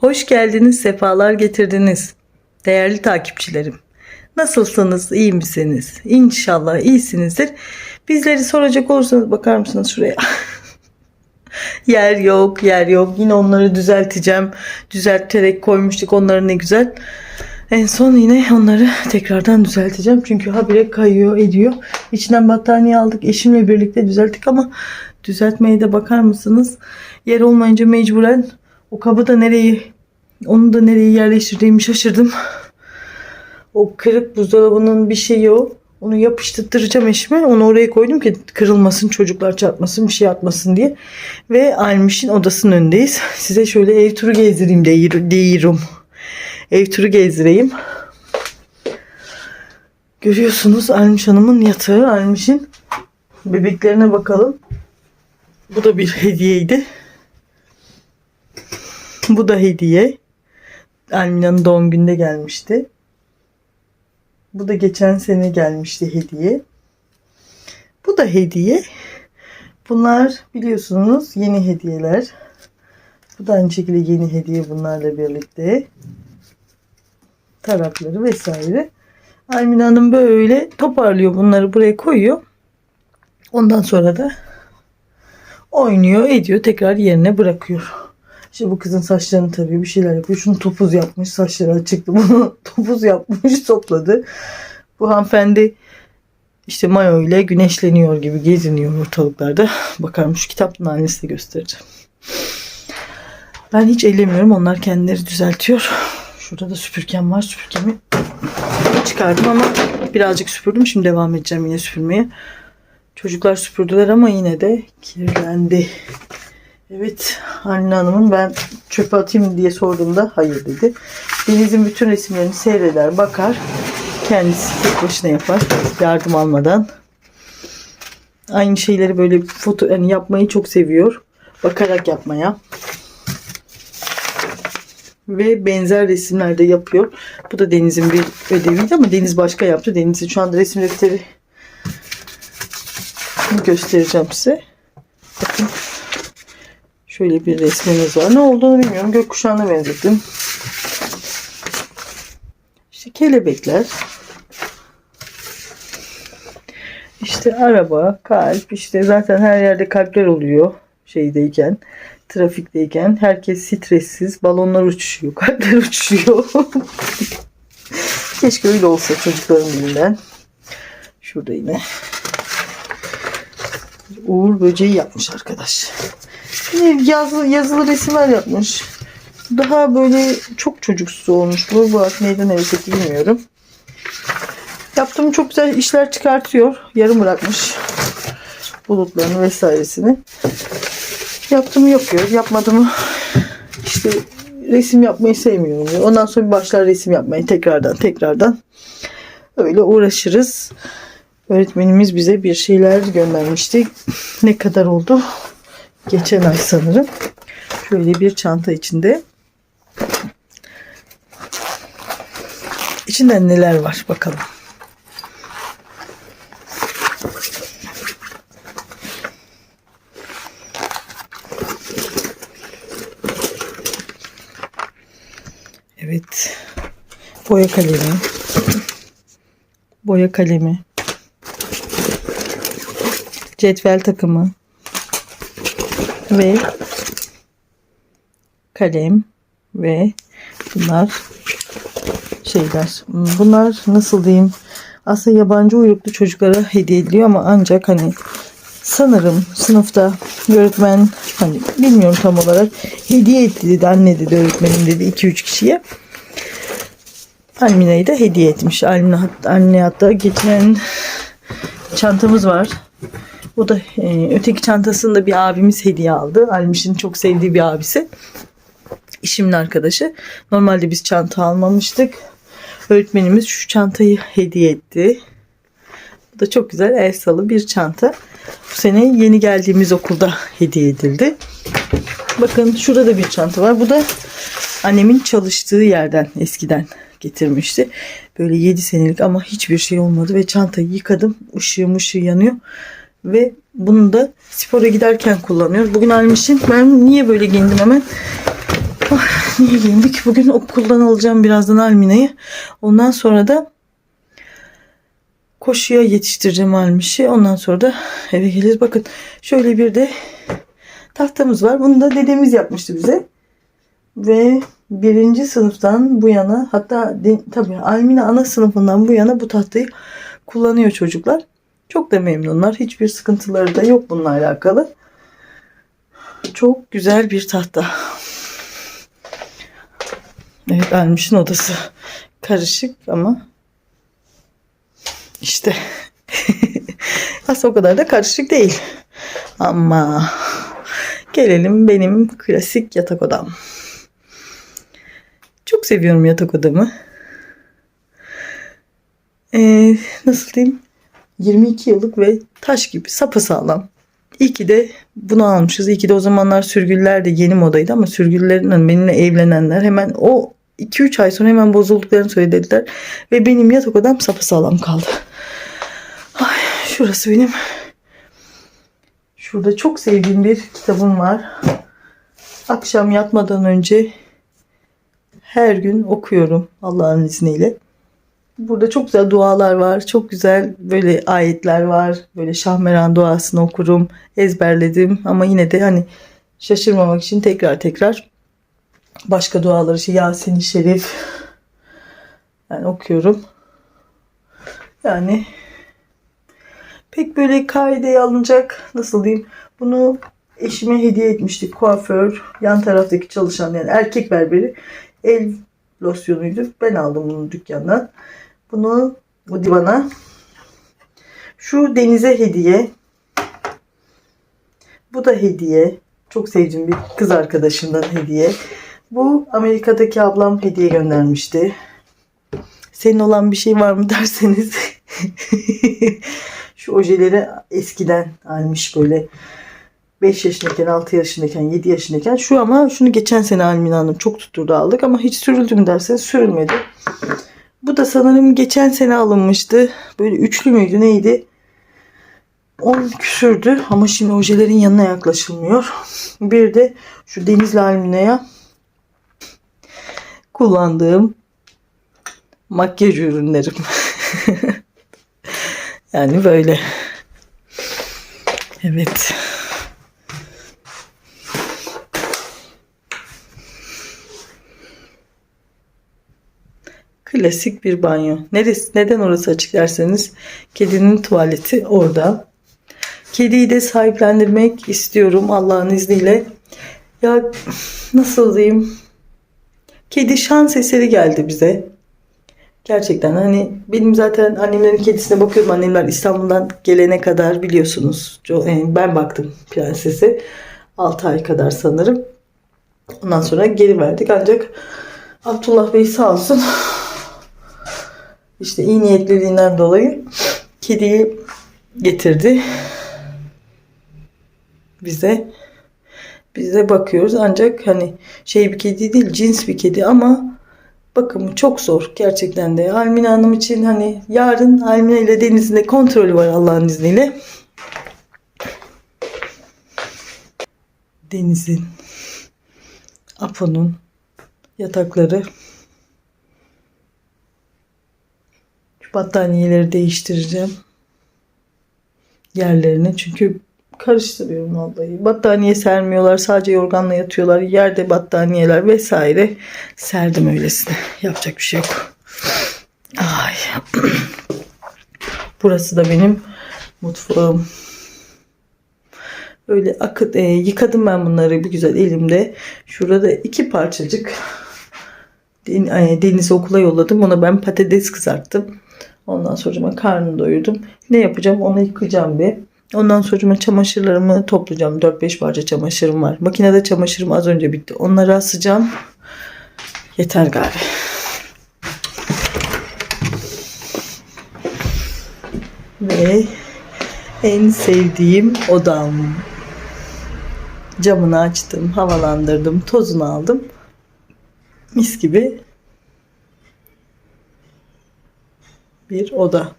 Hoş geldiniz, sefalar getirdiniz. Değerli takipçilerim. Nasılsınız, iyi misiniz? İnşallah iyisinizdir. Bizleri soracak olursanız bakar mısınız şuraya? yer yok, yer yok. Yine onları düzelteceğim. Düzelterek koymuştuk onları ne güzel. En son yine onları tekrardan düzelteceğim. Çünkü habire kayıyor, ediyor. İçinden battaniye aldık. Eşimle birlikte düzelttik ama düzeltmeye de bakar mısınız? Yer olmayınca mecburen o kabı da nereye onu da nereye yerleştirdiğimi şaşırdım. O kırık buzdolabının bir şeyi o. Onu yapıştıracağım eşime. Onu oraya koydum ki kırılmasın, çocuklar çarpmasın, bir şey atmasın diye. Ve Almiş'in odasının önündeyiz. Size şöyle ev turu gezdireyim diyorum. Ev turu gezdireyim. Görüyorsunuz Almiş Hanım'ın yatağı. Almiş'in bebeklerine bakalım. Bu da bir hediyeydi. Bu da hediye. Almina'nın doğum gününde gelmişti. Bu da geçen sene gelmişti hediye. Bu da hediye. Bunlar biliyorsunuz yeni hediyeler. Bu da aynı şekilde yeni hediye bunlarla birlikte. Tarakları vesaire. Almina Hanım böyle toparlıyor bunları buraya koyuyor. Ondan sonra da oynuyor ediyor tekrar yerine bırakıyor. İşte bu kızın saçlarını tarıyor bir şeyler yapıyor. Şunu topuz yapmış saçları açıktı. Bunu topuz yapmış topladı. Bu hanımefendi işte mayo ile güneşleniyor gibi geziniyor ortalıklarda. Bakarım şu kitabın halini size göstereceğim. Ben hiç ellemiyorum. Onlar kendileri düzeltiyor. Şurada da süpürgem var. Süpürgemi çıkardım ama birazcık süpürdüm. Şimdi devam edeceğim yine süpürmeye. Çocuklar süpürdüler ama yine de kirlendi. Evet Anne Hanım'ın ben çöpe atayım diye sorduğumda hayır dedi. Deniz'in bütün resimlerini seyreder bakar. Kendisi tek başına yapar. Yardım almadan. Aynı şeyleri böyle foto yani yapmayı çok seviyor. Bakarak yapmaya. Ve benzer resimler de yapıyor. Bu da Deniz'in bir ödeviydi ama Deniz başka yaptı. Deniz'in şu anda resim defteri göstereceğim size. Bakın. Şöyle bir resmimiz var. Ne olduğunu bilmiyorum. Gökkuşağına benzettim. İşte kelebekler. İşte araba, kalp. işte zaten her yerde kalpler oluyor şeydeyken. Trafikteyken herkes stressiz. Balonlar uçuşuyor. Kalpler uçuşuyor. Keşke öyle olsa çocukların dilinden. Şurada yine. Uğur böceği yapmış arkadaş. Yine yazılı, yazılı resimler yapmış. Daha böyle çok çocuksu olmuş. Bu, bu neyden evet bilmiyorum. Yaptığım çok güzel işler çıkartıyor. Yarım bırakmış. Bulutlarını vesairesini. Yaptığımı yapıyor. Yapmadığımı işte resim yapmayı sevmiyorum. diyor. Ondan sonra başlar resim yapmayı tekrardan tekrardan. Öyle uğraşırız. Öğretmenimiz bize bir şeyler göndermişti. Ne kadar oldu? Geçen ay sanırım. Şöyle bir çanta içinde. İçinden neler var bakalım. Evet. Boya kalemi. Boya kalemi. Cetvel takımı ve kalem ve bunlar şeyler. Bunlar nasıl diyeyim? Aslında yabancı uyruklu çocuklara hediye ediliyor ama ancak hani sanırım sınıfta öğretmen hani bilmiyorum tam olarak hediye etti dedi anne dedi öğretmenim dedi 2-3 kişiye. Almina'yı da hediye etmiş. Almina, anne hatta geçen çantamız var. O da e, öteki çantasını da bir abimiz hediye aldı. Almiş'in çok sevdiği bir abisi. İşimin arkadaşı. Normalde biz çanta almamıştık. Öğretmenimiz şu çantayı hediye etti. Bu da çok güzel el salı bir çanta. Bu sene yeni geldiğimiz okulda hediye edildi. Bakın şurada da bir çanta var. Bu da annemin çalıştığı yerden eskiden getirmişti. Böyle 7 senelik ama hiçbir şey olmadı ve çantayı yıkadım. Işığı mışığı yanıyor. Ve bunu da spora giderken kullanıyoruz. Bugün almışım. Ben niye böyle giyindim hemen? Ah, Niye giyindik? Bugün okuldan alacağım birazdan Almina'yı. Ondan sonra da koşuya yetiştireceğim Almiş'i. Ondan sonra da eve geliriz. Bakın şöyle bir de tahtamız var. Bunu da dedemiz yapmıştı bize. Ve birinci sınıftan bu yana hatta tabii Almina ana sınıfından bu yana bu tahtayı kullanıyor çocuklar. Çok da memnunlar. Hiçbir sıkıntıları da yok bununla alakalı. Çok güzel bir tahta. Evet Almiş'in odası. Karışık ama işte aslında o kadar da karışık değil. Ama gelelim benim klasik yatak odam. Çok seviyorum yatak odamı. Ee, nasıl diyeyim? 22 yıllık ve taş gibi sapasağlam. İyi ki de bunu almışız. İyi ki de o zamanlar sürgüller de yeni modaydı ama sürgüllerin benimle evlenenler hemen o 2-3 ay sonra hemen bozulduklarını söylediler. Ve benim yatak odam sapasağlam kaldı. Ay, şurası benim. Şurada çok sevdiğim bir kitabım var. Akşam yatmadan önce her gün okuyorum Allah'ın izniyle. Burada çok güzel dualar var. Çok güzel böyle ayetler var. Böyle Şahmeran duasını okurum. Ezberledim ama yine de hani şaşırmamak için tekrar tekrar başka duaları işte Yasin-i Şerif yani okuyorum. Yani pek böyle kaideye alınacak nasıl diyeyim bunu eşime hediye etmiştik kuaför yan taraftaki çalışan yani erkek berberi el losyonuydu ben aldım bunu dükkandan bunu bu divana. Şu denize hediye. Bu da hediye. Çok sevdiğim bir kız arkadaşımdan hediye. Bu Amerika'daki ablam hediye göndermişti. Senin olan bir şey var mı derseniz. Şu ojeleri eskiden almış böyle. 5 yaşındayken, 6 yaşındayken, 7 yaşındayken. Şu ama şunu geçen sene Almina Hanım çok tutturdu aldık ama hiç sürüldü mü derseniz sürülmedi. Bu da sanırım geçen sene alınmıştı. Böyle üçlü müydü neydi? 10 küsürdü ama şimdi ojelerin yanına yaklaşılmıyor. Bir de şu Denizli Almina'ya kullandığım makyaj ürünlerim. yani böyle. Evet. Klasik bir banyo. Neresi, neden orası açık derseniz kedinin tuvaleti orada. Kediyi de sahiplendirmek istiyorum Allah'ın izniyle. Ya nasıl diyeyim? Kedi şans eseri geldi bize. Gerçekten hani benim zaten annemlerin kedisine bakıyorum. Annemler İstanbul'dan gelene kadar biliyorsunuz. Ben baktım prensese. 6 ay kadar sanırım. Ondan sonra geri verdik. Ancak Abdullah Bey sağ olsun işte iyi niyetliliğinden dolayı kediyi getirdi bize. Biz de bakıyoruz ancak hani şey bir kedi değil cins bir kedi ama bakımı çok zor gerçekten de. Almina Hanım için hani yarın Almina ile Deniz'in kontrolü var Allah'ın izniyle. Deniz'in, Apo'nun yatakları battaniyeleri değiştireceğim. Yerlerini çünkü karıştırıyorum vallahi. Battaniye sermiyorlar. Sadece yorganla yatıyorlar. Yerde battaniyeler vesaire. Serdim öylesine. Yapacak bir şey yok. Ay. Burası da benim mutfağım. Öyle akıt e, yıkadım ben bunları bir güzel elimde. Şurada iki parçacık Deniz'i okula yolladım. Ona ben patates kızarttım. Ondan sonra karnını doyurdum. Ne yapacağım? Onu yıkayacağım bir. Ondan sonra çamaşırlarımı toplayacağım. 4-5 parça çamaşırım var. Makinede çamaşırım az önce bitti. Onları asacağım. Yeter galiba. Ve en sevdiğim odam. Camını açtım, havalandırdım, tozunu aldım. Mis gibi bir oda.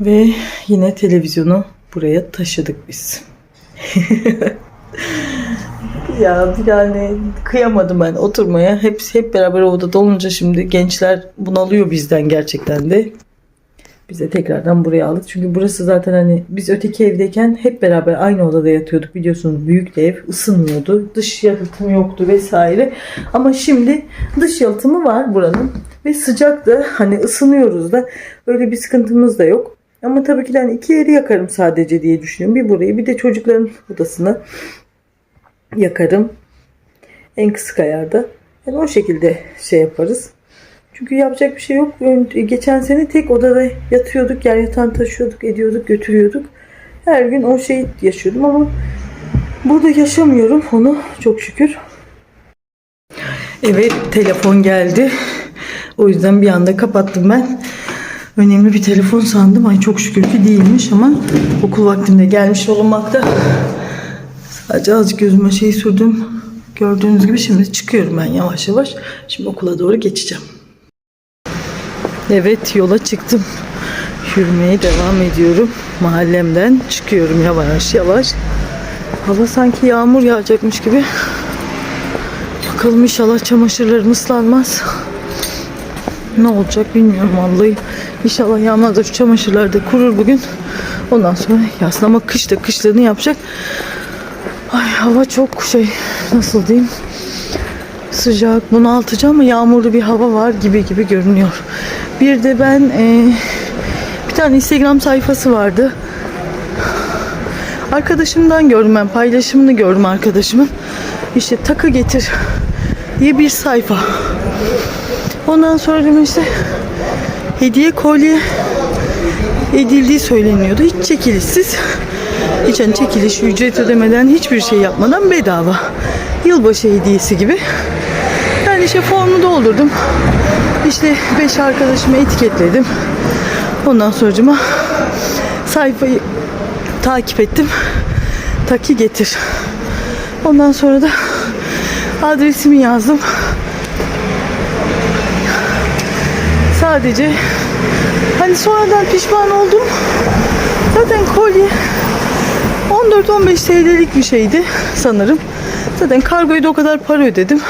Ve yine televizyonu buraya taşıdık biz. Ya yani kıyamadım ben oturmaya. Hepsi hep beraber odada olunca şimdi gençler bunalıyor bizden gerçekten de. Biz de tekrardan buraya aldık. Çünkü burası zaten hani biz öteki evdeyken hep beraber aynı odada yatıyorduk. Biliyorsunuz büyük de ev ısınmıyordu. Dış yalıtım yoktu vesaire. Ama şimdi dış yalıtımı var buranın. Ve sıcak da hani ısınıyoruz da öyle bir sıkıntımız da yok. Ama tabii ki de hani iki yeri yakarım sadece diye düşünüyorum. Bir burayı bir de çocukların odasını yakarım. En kısık ayarda. Yani o şekilde şey yaparız. Çünkü yapacak bir şey yok. Ön- Geçen sene tek odada yatıyorduk. Yer yatan taşıyorduk, ediyorduk, götürüyorduk. Her gün o şeyi yaşıyordum ama burada yaşamıyorum onu çok şükür. Evet telefon geldi. O yüzden bir anda kapattım ben. Önemli bir telefon sandım. Ay çok şükür ki değilmiş ama okul vaktinde gelmiş olmakta. Sadece azıcık gözüme şey sürdüm. Gördüğünüz gibi şimdi çıkıyorum ben yavaş yavaş. Şimdi okula doğru geçeceğim. Evet yola çıktım. Yürümeye devam ediyorum. Mahallemden çıkıyorum yavaş yavaş. Hava sanki yağmur yağacakmış gibi. Bakalım inşallah çamaşırlarım ıslanmaz. Ne olacak bilmiyorum vallahi. İnşallah yağmaz da şu çamaşırlar da kurur bugün. Ondan sonra yazın ama kış da kışlarını yapacak. Ay hava çok şey nasıl diyeyim sıcak bunaltıcı ama yağmurlu bir hava var gibi gibi görünüyor. Bir de ben e, bir tane Instagram sayfası vardı. Arkadaşımdan gördüm ben paylaşımını gördüm arkadaşımın. İşte takı getir diye bir sayfa. Ondan sonra dedim işte hediye kolye edildiği söyleniyordu. Hiç çekilişsiz. Hiç hani çekiliş ücret ödemeden hiçbir şey yapmadan bedava. Yılbaşı hediyesi gibi. Ben işte formu doldurdum. İşte beş arkadaşımı etiketledim. Ondan sonracıma sayfayı takip ettim. Taki getir. Ondan sonra da adresimi yazdım. Sadece hani sonradan pişman oldum. Zaten kolye 14-15 TL'lik bir şeydi sanırım. Zaten kargoyu da o kadar para ödedim.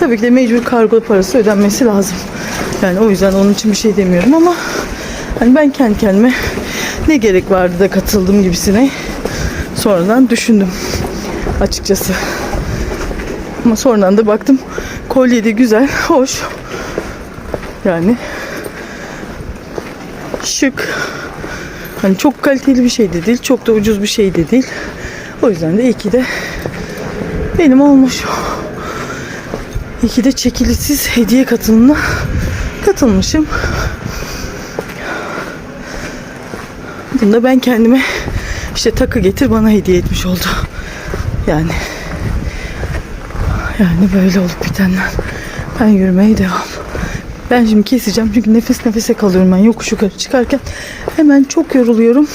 Tabii ki de mecbur kargo parası ödenmesi lazım. Yani o yüzden onun için bir şey demiyorum ama hani ben kendi kendime ne gerek vardı da katıldım gibisine sonradan düşündüm açıkçası. Ama sonradan da baktım kolye de güzel, hoş. Yani şık. Hani çok kaliteli bir şey de değil, çok da ucuz bir şey de değil. O yüzden de iyi ki de benim olmuş. İyi ki de çekilişsiz hediye katılımına katılmışım. Bunu da ben kendime işte takı getir bana hediye etmiş oldu. Yani yani böyle olup bitenler. Ben yürümeye devam. Ben şimdi keseceğim çünkü nefes nefese kalıyorum ben yokuş yukarı çıkarken. Hemen çok yoruluyorum.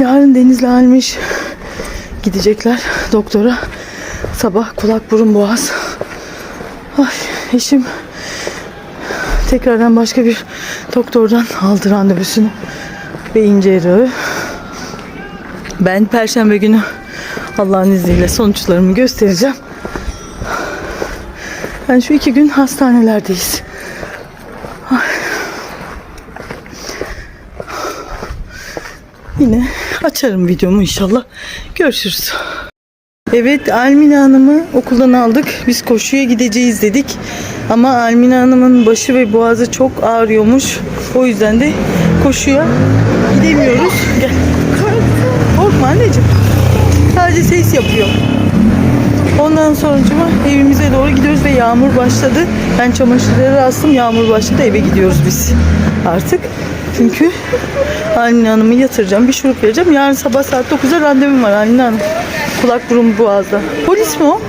Yarın Deniz'le almış gidecekler doktora. Sabah kulak burun boğaz. Ay eşim tekrardan başka bir doktordan aldı randevusunu. Beyin cerrahı. Ben perşembe günü Allah'ın izniyle sonuçlarımı göstereceğim. Yani şu iki gün hastanelerdeyiz. Ay. Yine açarım videomu inşallah. Görüşürüz. Evet Almina Hanım'ı okuldan aldık. Biz koşuya gideceğiz dedik. Ama Almina Hanım'ın başı ve boğazı çok ağrıyormuş. O yüzden de koşuya gidemiyoruz. Gel. Korkma anneciğim. Sadece ses yapıyor. Ondan sonra evimize doğru gidiyoruz ve yağmur başladı. Ben çamaşırları astım. Yağmur başladı. Eve gidiyoruz biz artık. Çünkü Almina Hanım'ı yatıracağım. Bir şurup vereceğim. Yarın sabah saat 9'da randevum var Almina Hanım. Kulak burun boğazda. Polis mi o?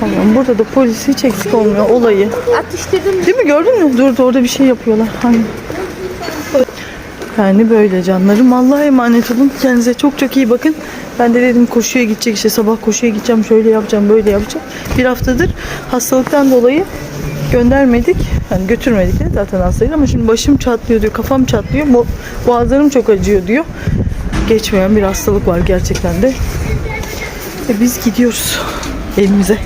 Tamam burada da polis hiç eksik olmuyor olayı. Atıştırdım. Değil mi gördün mü? Dur orada bir şey yapıyorlar. Hani. Yani böyle canlarım. Allah'a emanet olun. Kendinize çok çok iyi bakın. Ben de dedim koşuya gidecek işte sabah koşuya gideceğim şöyle yapacağım böyle yapacağım. Bir haftadır hastalıktan dolayı göndermedik. Yani götürmedik de zaten hastaydı ama şimdi başım çatlıyor diyor. Kafam çatlıyor. Bo- boğazlarım çok acıyor diyor. Geçmeyen bir hastalık var gerçekten de. Ve biz gidiyoruz evimize.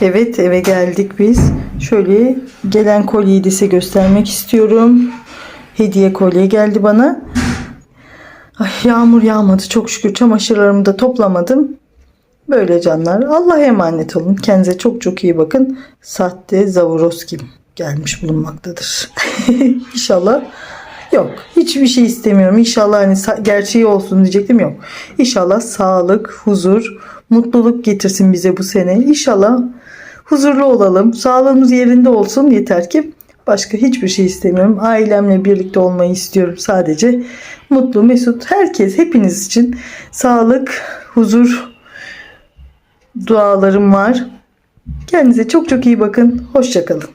Evet eve geldik biz. Şöyle gelen kolyeyi de size göstermek istiyorum. Hediye kolye geldi bana. Ay, yağmur yağmadı çok şükür çamaşırlarımı da toplamadım. Böyle canlar. Allah'a emanet olun. Kendinize çok çok iyi bakın. Sahte Zavoroskim gelmiş bulunmaktadır. İnşallah yok. Hiçbir şey istemiyorum. İnşallah hani gerçeği olsun diyecektim yok. İnşallah sağlık, huzur, mutluluk getirsin bize bu sene. İnşallah huzurlu olalım. Sağlığımız yerinde olsun yeter ki başka hiçbir şey istemiyorum. Ailemle birlikte olmayı istiyorum sadece. Mutlu, mesut herkes hepiniz için sağlık, huzur dualarım var. Kendinize çok çok iyi bakın. Hoşçakalın.